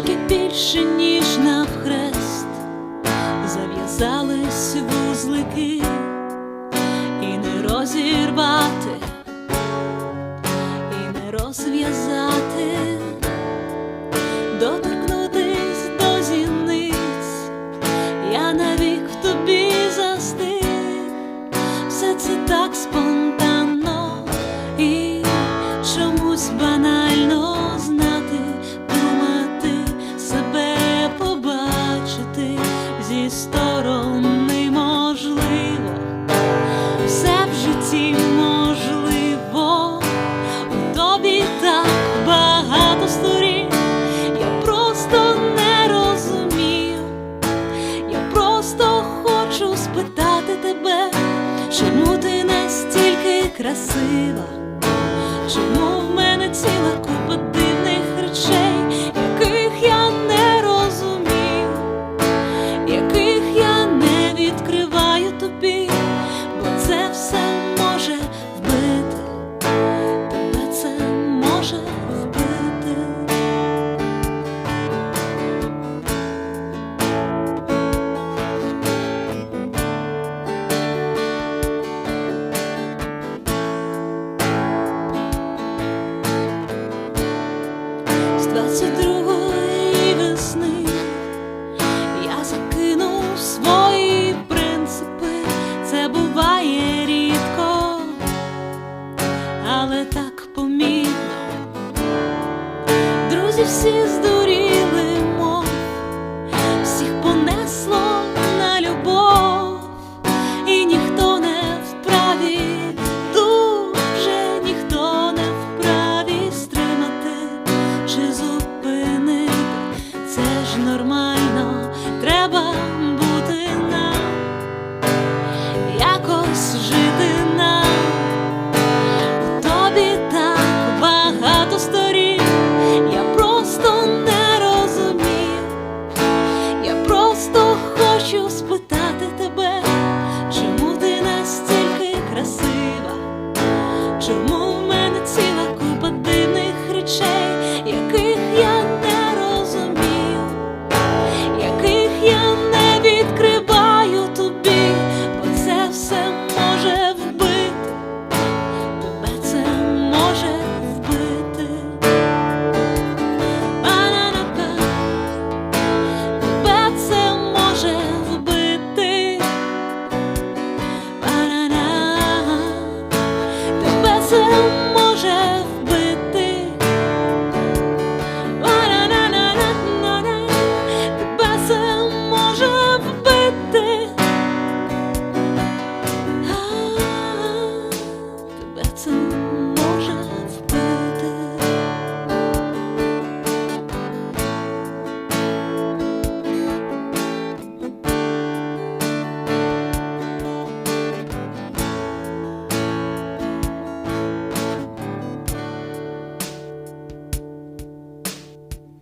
Трішки більше, ніж на хрест, зав'язались вузлики. красива, чому в мене ціла? але так помітно, друзі всі здорові.